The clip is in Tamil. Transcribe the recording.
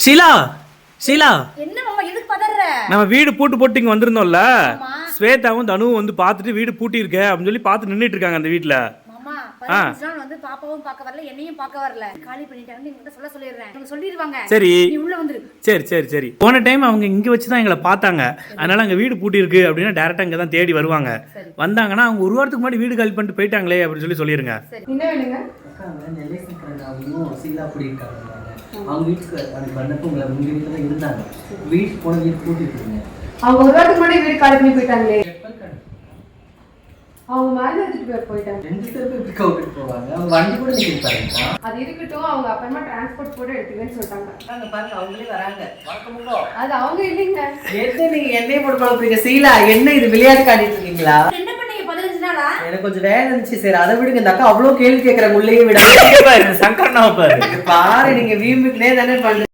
ஷீலா ஷீலா நம்ம வீடு பூட்டு போட்டு இங்க வந்திருந்தோம்ல. ஆமா. ஸ்வேதாவும் தனுவும் வந்து பார்த்துட்டு வீடு பூட்டி இருக்க அப்படின்னு சொல்லி பார்த்து நின்னுட்டு இருக்காங்க அந்த வீட்ல. மாமா பதினஞ்சு நாள் வந்து பாப்பாவும் பார்க்க வரல என்னையும் பார்க்க வரல. காலி பண்ணிட்டாங்கன்னு நீங்க சொல்ல சொல்லிடுறேன். அவங்க சொல்லிடுவாங்க. சரி. நீ உள்ள வந்துரு. சரி சரி சரி. போன டைம் அவங்க இங்க வச்சு தான் எங்களை பார்த்தாங்க. அதனால அங்க வீடு பூட்டி இருக்கு அப்படின்னா டேரக்டா இங்க தான் தேடி வருவாங்க. வந்தாங்கன்னா அவங்க ஒரு வாரத்துக்கு முன்னாடி வீடு காலி பண்ணிட்டு போயிட்டாங்களே அப்படின்னு சொல்லி சொல்லிருங்க. அவங்க வீட்டுக்கு அந்த பண்ணப்போ உங்களை உங்க வீட்டில் தான் இருந்தாங்க. வீட்டுக்கு போன வீட்டு கூட்டிட்டு இருந்தீங்க அவங்க ஒரு வாரத்துக்கு முன்னாடி வீடு காலி பண்ணி போயிட்டாங்களே. அவங்க எடுத்துட்டு போய் போயிட்டாங்க. ரெண்டு பேரும் எப்படி கவுட்டுட்டு போவாங்க. அவங்க வண்டி கூட இருப்பாங்க அது இருக்கட்டும் அவங்க அப்புறமா டிரான்ஸ்போர்ட் போட்டு எடுத்துக்கன்னு சொல்லிட்டாங்க. அங்க பாருங்க அவங்களே வராங்க. வணக்கம் அது அவங்க இல்லைங்க. என்ன நீங்க என்னைய போட்டு குழப்பறீங்க சீலா என்ன இது? விளையாட்டு காட்டிட்டு இருக்கீங்களா என்ன பண்ணீங்க பதினஞ்சு நாளா எனக்கு கொஞ்சம் வேலை இருந்துச்சு சரி. அதை விடுங்க. இந்த அக்கா அவ்வளவு கேள்வி கேட்கறாங்க உள்ளேயே விட சங்கரனாவை பாரு பாரு. நீங்க வீம்புக்குனே தானே பண்றீங்க.